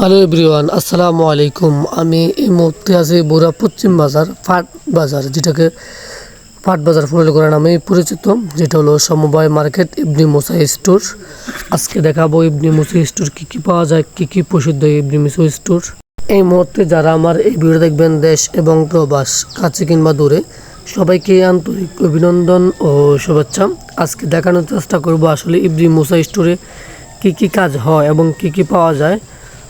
Hello everyone, আসসালামু আলাইকুম। আমি এই মুহূর্তে আছি বুড়া পশ্চিম বাজার, ফাট বাজার, যেটাকে ফাট বাজার ফুলগড়া নামে পরিচিত, যেটা হলো সমবায় মার্কেট, ইবনি মুসা স্টোর। আজকে দেখাবো ইবনি মুসা স্টোর কী কী পাওয়া যায়, কী কী প্রসিদ্ধ ইবনি মুসা স্টোর। এই মুহূর্তে যারা আমার এই ভিডিও দেখবেন দেশ এবং প্রবাস, কাছে কিংবা দূরে, সবাইকে আন্তরিক অভিনন্দন ও শুভেচ্ছা। আজকে দেখানোর চেষ্টা করব আসলে ইবনি মুসা স্টোরে কী কী কাজ হয় এবং কী কী পাওয়া যায়।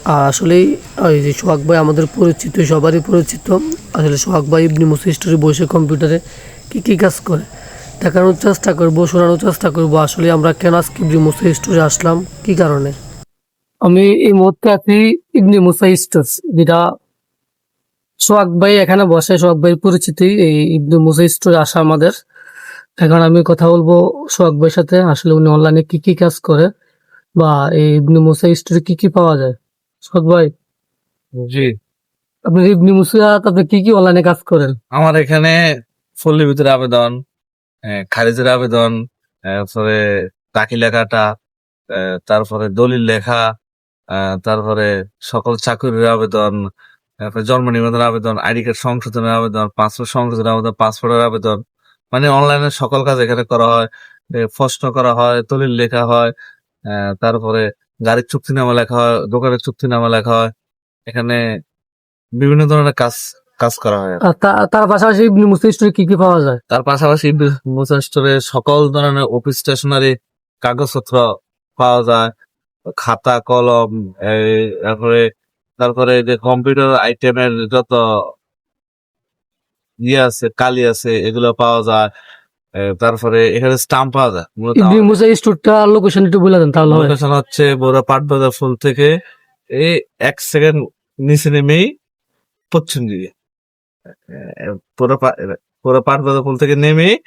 আসলেই, ওই যে সোহাগ ভাই আমাদের পরিচিত, সবারই পরিচিত। আসলে সোহাগ ভাই ইবনি মুসি স্টোরে বসে কম্পিউটারে কী কী কাজ করে, দেখানোর চেষ্টা করব, শোনানোর চেষ্টা করব। আসলে আমরা কেন আজকে ইবনি মুসা স্টোরে আসলাম, কি কারণে? আমি এই মুহূর্তে আছি ইবনি মুসা স্টোর যেটা সোহাগ ভাই এখানে বসে, সোহাগ ভাইয়ের পরিচিতি, এই ইবনি মুসা স্টোরে আসা আমাদের। এখন আমি কথা বলব সোহাগ ভাইয়ের সাথে, আসলে উনি অনলাইনে কি কি কাজ করে, বা এই ইবনি মুসা স্টোরে কি কি পাওয়া যায়। সোহাগ ভাই জি। আপনি ইবনি মুসা আপনি কি কি অনলাইনে কাজ করেন? আমার এখানে ফল্লির ভিতরে আবেদন খারিজের আবেদন তারপরে টাকি লেখাটা তারপরে দলিল লেখা তারপরে সকল চাকরির আবেদন তারপরে জন্ম নিবন্ধনের আবেদন আইডি কার্ড সংশোধনের আবেদন পাসপোর্ট সংশোধনের আবেদন পাসপোর্টের আবেদন। মানে অনলাইনে সকল কাজ এখানে করা হয়। প্রশ্ন করা হয় দলিল লেখা হয় আহ, তারপরে গাড়ির চুক্তিনামা লেখা হয় দোকানের চুক্তিনামা লেখা হয় এখানে বিভিন্ন ধরনের কাজ কাজ করা হয় তার পাশাপাশি ইবনি মুসা স্টোরে কি কি পাওয়া যায়? তার পাশাপাশি মোশন স্টোরে সকল ধরনের অফিস স্টেশনারি কাগজপত্র পাওয়া যায়। খাতা কলম তারপরে তারপরে যে কম্পিউটার আইটেমের যত ইয়ে আছে কালি আছে এগুলো পাওয়া যায়। তারপরে এখানে স্টাম্প পাওয়া যায়। মূলত মুসা স্টোরটা লোকেশন একটু বলে দেন তাহলে লোকেশন হচ্ছে বড় পাটবাজার ফুল থেকে এই এক সেকেন্ড নিচে নেমেই পশ্চিম দিকে। পুরো পা- পুরো পাটবাজার ফুল থেকে নেমে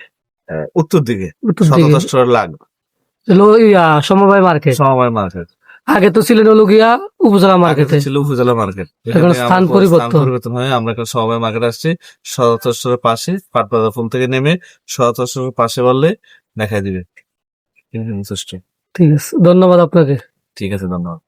উত্তর দিকে। সততা স্টোর লাগবে। ইয়া সমবায় মার্কেট। সমবায় মার্কেট। আগে তো ছিলেন হলো গিয়া উপজেলা মার্কেট ছিল উপজেলা মার্কেট এখন স্থান পরিবর্তন। পরিবর্তন হয়। আমরা এখন সবাই মার্কেট আসছি। সততা স্টোরের পাশে পাটবাজার ফোন থেকে নেমে সততা পাশে বললে দেখাই দিবে। ঠিক আছে। ধন্যবাদ আপনাকে। ঠিক আছে ধন্যবাদ।